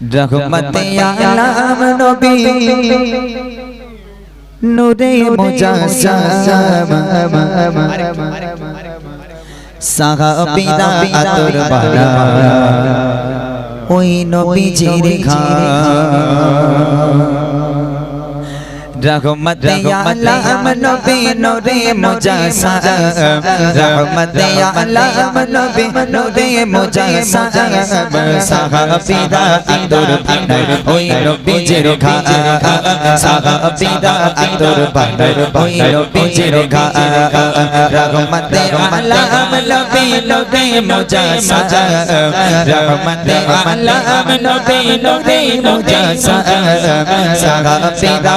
রহমতে আলাম নবী নূরে মুজাসসাম সাহাবীরা আতর বানা ওই নবীজির ঘর রহমতে আলাম নবী নূরে মুজাসসাম রহমতে আলাম নবী নূরে মুজাসসাম সাহাবীরা আতর বালা ওই নবীজির ঘর সাহাবীরা আতর বালা ওই নবীজির ঘর রহমতে আলাম নবী রহমতে আলাম নবী মুজাসসাম সাহাবীরা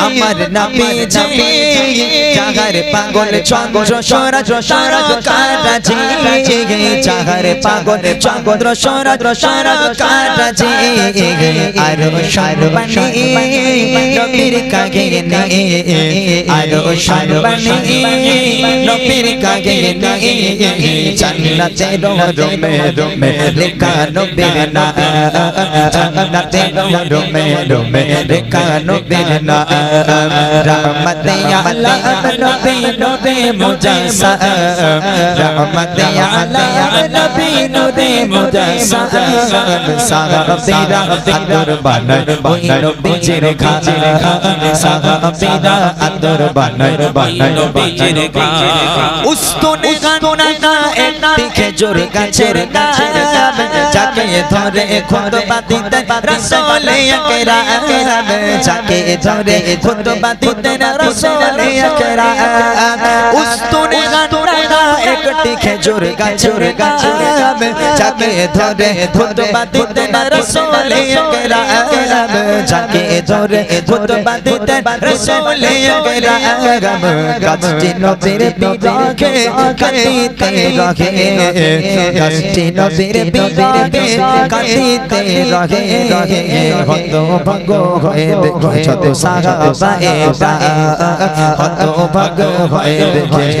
আমার নবীজি জাগার পাগল শোনো তারা তারা যে জাগার পাগল শোনো তারা তারা যে আরও নবীর কাগে নে আরও শারবানি নবীর কাগে নে জান্নাতে রোমে রোমে লেখা নবীর না জান্নাতে রোমে রোমে লেখা নবীর না রহমতে আলাম নবী নূরে মুজাসসাম রহমতে আলাম নবী নূরে মুজাসসাম সাহাবীরা আদর বানায় ওই নবীজির খাজে সাহাবীরা আদর বানায় বানায় নবীজির উস্তনে গানা একটি খেজুর গাছের গাছের যাকে ধরে খুতবা দিতে রাসূল আকরাম যাকে ধরে খুতবা দিতে রাসূল একটি খেজুর গাছের গাছের যাকে ধরে খুতবা দিতে রাসূল আকরাম যাকে ধরে খুতবা দিতে রাসূল আকরাম গাছটি নবীর বিরহে কাঁদিতে রহে গাছটি নবীর বিরহে কাঁদিতে রহে হত ভঙ্গ হয়ে দেখে যত সাহাবা এবা হত ভঙ্গ হয়ে দেখে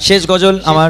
শেষ গজল আমার